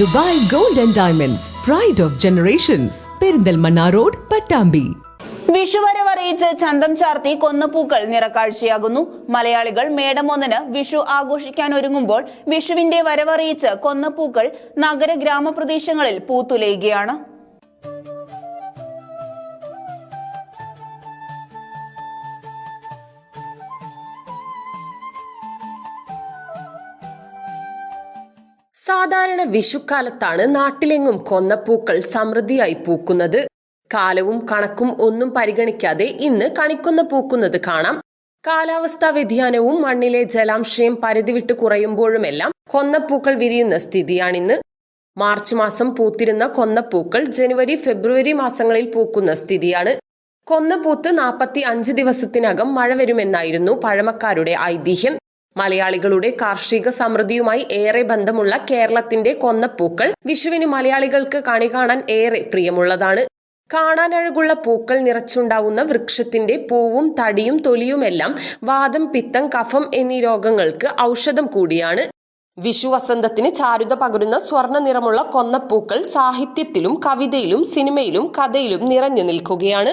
Dubai gold and diamonds pride of generations Perinthalmanna road Pattambi. വിഷുവരവറിയിച്ച് ചന്തം ചാർത്തി കൊന്നപ്പൂക്കൾ നിറക്കാഴ്ചയാകുന്നു. മലയാളികൾ മേടം ഒന്നിന് വിഷു ആഘോഷിക്കാൻ ഒരുങ്ങുമ്പോൾ വിഷുവിന്റെ വരവറിയിച്ച് കൊന്നപ്പൂക്കൾ നഗര ഗ്രാമപ്രദേശങ്ങളിൽ പൂത്തുലയുകയാണ്. സാധാരണ വിഷുക്കാലത്താണ് നാട്ടിലെങ്ങും കൊന്നപ്പൂക്കൾ സമൃദ്ധിയായി പൂക്കുന്നത്. കാലവും കണക്കും ഒന്നും പരിഗണിക്കാതെ ഇന്ന് കണിക്കൊന്ന പൂക്കുന്നത് കാണാം. കാലാവസ്ഥാ വ്യതിയാനവും മണ്ണിലെ ജലാംശയം പരിധി വിട്ട് കുറയുമ്പോഴുമെല്ലാം കൊന്നപ്പൂക്കൾ വിരിയുന്ന സ്ഥിതിയാണിന്ന്. മാർച്ച് മാസം പൂത്തിരുന്ന കൊന്നപ്പൂക്കൾ ജനുവരി ഫെബ്രുവരി മാസങ്ങളിൽ പൂക്കുന്ന സ്ഥിതിയാണ്. കൊന്നപ്പൂത്ത് നാൽപ്പത്തി അഞ്ച് ദിവസത്തിനകം മഴ വരുമെന്നായിരുന്നു പഴമക്കാരുടെ ഐതിഹ്യം. മലയാളികളുടെ കാർഷിക സമൃദ്ധിയുമായി ഏറെ ബന്ധമുള്ള കേരളത്തിന്റെ കൊന്നപ്പൂക്കൾ വിഷുവിന് മലയാളികൾക്ക് കണി കാണാൻ ഏറെ പ്രിയമുള്ളതാണ്. കാണാനഴകുള്ള പൂക്കൾ നിറച്ചുണ്ടാവുന്ന വൃക്ഷത്തിന്റെ പൂവും തടിയും തൊലിയുമെല്ലാം വാദം പിത്തം കഫം എന്നീ രോഗങ്ങൾക്ക് ഔഷധം കൂടിയാണ്. വിഷു വസന്തത്തിന് ചാരുത പകരുന്ന സ്വർണ നിറമുള്ള കൊന്നപ്പൂക്കൾ സാഹിത്യത്തിലും കവിതയിലും സിനിമയിലും കഥയിലും നിറഞ്ഞു നിൽക്കുകയാണ്.